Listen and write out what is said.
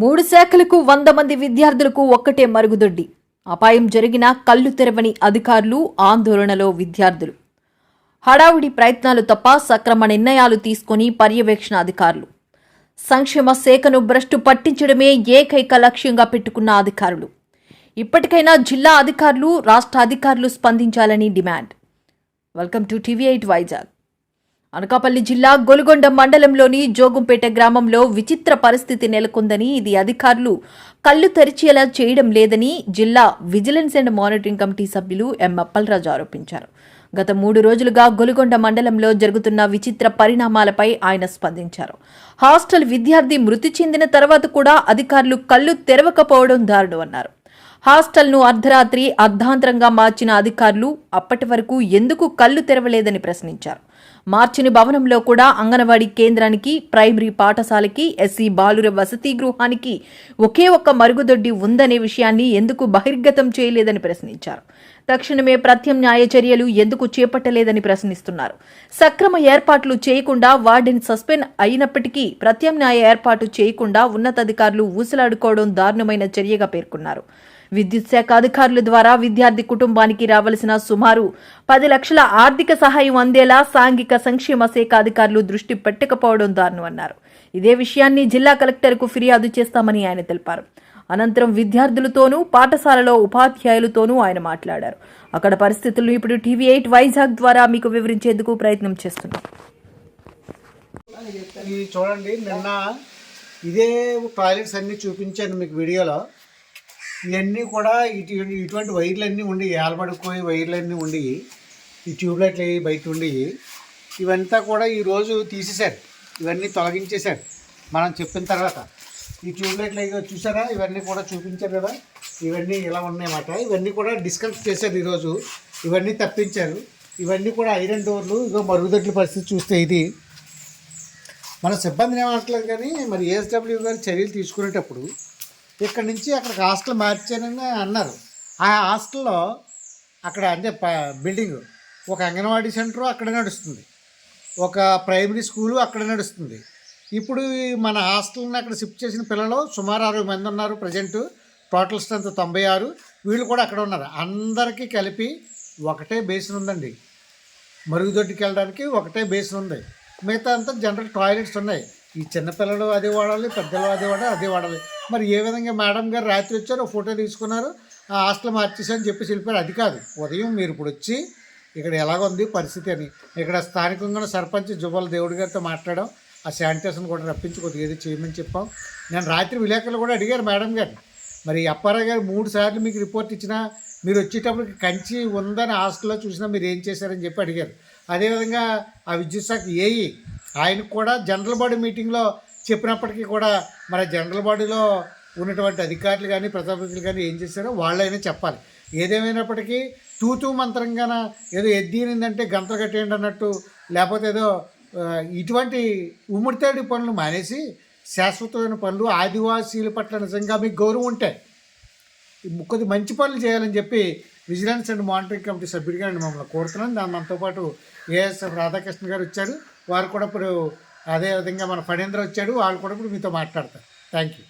మూడు శాఖలకు వంద మంది విద్యార్థులకు ఒక్కటే మరుగుదొడ్డి. అపాయం జరిగినా కళ్ళు తెరవని అధికారులు ఆందోళనలో విద్యార్థులు. హడావుడి ప్రయత్నాలు తప్ప సక్రమ నిర్ణయాలు తీసుకొని పర్యవేక్షణ అధికారులు. సంక్షేమ శాఖను భ్రష్టు పట్టించడమే ఏకైక లక్ష్యంగా పెట్టుకున్న అధికారులు. ఇప్పటికైనా జిల్లా అధికారులు రాష్ట్ర అధికారులు స్పందించాలని demand. Welcome to TV eight Vizag. Anakapalli జిల్లా గొలుగొండ మండలంలోని జోగుంపేట గ్రామంలో విచిత్ర పరిస్థితి నెలకొందని ఇది అధికారులు. కళ్ళు తెరిచేలా చేయడం లేదని జిల్లా విజిలెన్స్ అండ్ మానిటరింగ్ కమిటీ సభ్యులు ఎం అప్పలరాజు ఆరోపించారు. గత మూడు రోజులుగా గొలుగొండ మండలంలో జరుగుతున్న విచిత్ర పరిణామాలపై ఆయన స్పందించారు. హాస్టల్ విద్యార్థి మృతి చెందిన తర్వాత కూడా అధికారులు కళ్ళు తెరవకపోవడం దారుణం అన్నారు. హాస్టల్ను అర్ధరాత్రి అర్ధాంతరంగా మార్చిన అధికారులు అప్పటి వరకు ఎందుకు కళ్ళు తెరవలేదని ప్రశ్నించారు. మార్చిని భవనంలో కూడా అంగన్వాడీ కేంద్రానికి ప్రైమరీ పాఠశాలకి ఎస్సీ బాలుర వసతి గృహానికి ఒకే ఒక్క మరుగుదొడ్డి ఉందనే విషయాన్ని ఎందుకు బహిర్గతం చేయలేదని ప్రశ్నించారు. తక్షణమే ప్రత్యామ్నాయ చర్యలు ఎందుకు చేపట్టలేదని ప్రశ్నిస్తున్నారు. సక్రమ ఏర్పాట్లు చేయకుండా వార్డెన్ సస్పెండ్ అయినప్పటికీ ప్రత్యామ్నాయ ఏర్పాటు చేయకుండా ఉన్నతాధికారులు ఊసలాడుకోవడం దారుణమైన చర్యగా పేర్కొన్నారు. విద్యుత్ శాఖ అధికారుల ద్వారా విద్యార్థి కుటుంబానికి రావలసిన సుమారు పది లక్షల ఆర్థిక సహాయం అందేలా సాంఘిక సంక్షేమ శాఖ అధికారులు దృష్టి పెట్టకపోవడం దారుణం అన్నారు ఇదే విషయాన్ని జిల్లా కలెక్టర్కు ఫిర్యాదు చేస్తామని ఆయన తెలిపారు. అనంతరం విద్యార్థులతోనూ పాఠశాలలో ఉపాధ్యాయులతోనూ ఆయన మాట్లాడారు. అక్కడ పరిస్థితులను ఇప్పుడు టీవీ ఎయిట్ వైజాగ్ ద్వారా మీకు వివరించేందుకు ప్రయత్నం చేస్తున్నాం. చూడండి నిన్న ఇదే టాయిలెట్స్ అన్నీ చూపించాను మీకు వీడియోలో. ఇవన్నీ కూడా ఇటు ఇటువంటి వైర్లన్నీ ఉండి ఏలబడిపోయి వైర్లన్నీ ఉండి ఈ ట్యూబ్లైట్లు అవి బయట ఉండి ఇవంతా కూడా ఈరోజు తీసేశారు. ఇవన్నీ తొలగించేశారు. మనం చెప్పిన తర్వాత. ఈ ట్యూబ్లైట్లు ఏదో చూసారా? ఇవన్నీ కూడా చూపించారు కదా. ఇవన్నీ ఇలా ఉన్నాయన్నమాట. ఇవన్నీ కూడా డిస్కనెక్ట్ చేశారు ఈరోజు. ఇవన్నీ తప్పించారు. ఇవన్నీ కూడా ఐరన్ డోర్లు ఇదో మరుగుదొడ్ల పరిస్థితి చూస్తే ఇది. మన సిబ్బందిని ఏమంటలేదు కానీ మరి ఏఎస్డబ్ల్యూ గారు చర్యలు తీసుకునేటప్పుడు ఇక్కడ నుంచి అక్కడికి హాస్టల్ మార్చారని అన్నారు. ఆ హాస్టల్లో అక్కడ అంటే బిల్డింగ్ ఒక అంగన్వాడీ సెంటర్ అక్కడ నడుస్తుంది. ఒక ప్రైమరీ స్కూలు అక్కడ నడుస్తుంది. ఇప్పుడు మన హాస్టల్ని అక్కడ షిఫ్ట్ చేసిన పిల్లలు సుమారు అరవై మంది ఉన్నారు ప్రజెంట్. టోటల్ స్ట్రెంత్ తొంభై ఆరు. వీళ్ళు కూడా అక్కడ ఉన్నారు. అందరికీ కలిపి ఒకటే బేసిన్ ఉందండి. మరుగుదొడ్డికి వెళ్ళడానికి ఒకటే బేసిన్ ఉంది. మిగతా అంతా జనరల్ టాయిలెట్స్ ఉన్నాయి. ఈ చిన్నపిల్లలు అదే వాడాలి పెద్దలు అదే వాడాలి అదే వాడాలి. మరి ఏ విధంగా మేడం గారు రాత్రి వచ్చారు ఫోటో తీసుకున్నారు. ఆ హాస్టల్ మార్చేసారని చెప్పేసి వెళ్ళిపోయారు. అది కాదు. ఉదయం మీరు ఇప్పుడు వచ్చి ఇక్కడ ఎలాగుంది పరిస్థితి అని. ఇక్కడ స్థానికంగా సర్పంచ్ జువ్వల దేవుడి గారితో మాట్లాడడం ఆ శానిటేషన్ కూడా రప్పించి కొద్దిగా ఏదో చేయమని చెప్పాం. నేను రాత్రి విలేకరులు కూడా అడిగారు మేడం గారిని మరి అప్పారావు గారు మూడు సార్లు మీకు రిపోర్ట్ ఇచ్చినా మీరు వచ్చేటప్పటికి కంచి ఉందని హాస్టల్లో చూసినా మీరు ఏం చేశారని చెప్పి అడిగారు. అదేవిధంగా ఆ విద్యుత్ శాఖ ఏఈ ఆయనకు కూడా జనరల్ బాడీ మీటింగ్లో చెప్పినప్పటికీ కూడా మరి జనరల్ బాడీలో ఉన్నటువంటి అధికారులు కానీ ప్రజాప్రతినిధులు కానీ ఏం చేశారో వాళ్ళైనా చెప్పాలి. ఏదేమైనప్పటికీ తూతూ మంత్రంగాన ఏదో ఎద్దీనిందంటే గంతలు కట్టేయండి అన్నట్టు లేకపోతే ఏదో ఇటువంటి ఉమ్మిడితేడి పనులు మానేసి శాశ్వతమైన పనులు ఆదివాసీల పట్ల నిజంగా మీకు గౌరవం ఉంటాయి కొద్ది మంచి పనులు చేయాలని చెప్పి విజిలెన్స్ అండ్ మానిటరింగ్ కమిటీ సభ్యుడిగా నేను మమ్మల్ని కోరుతున్నాను. దాని మనతో పాటు ఏఎస్ఎఫ్ రాధాకృష్ణ గారు వచ్చారు. వారు కూడా ఇప్పుడు అదే విధంగా మన ఫణేంద్ర వచ్చాడు. వాళ్ళు కూడా ఇప్పుడు మీతో మాట్లాడతారు. Thank you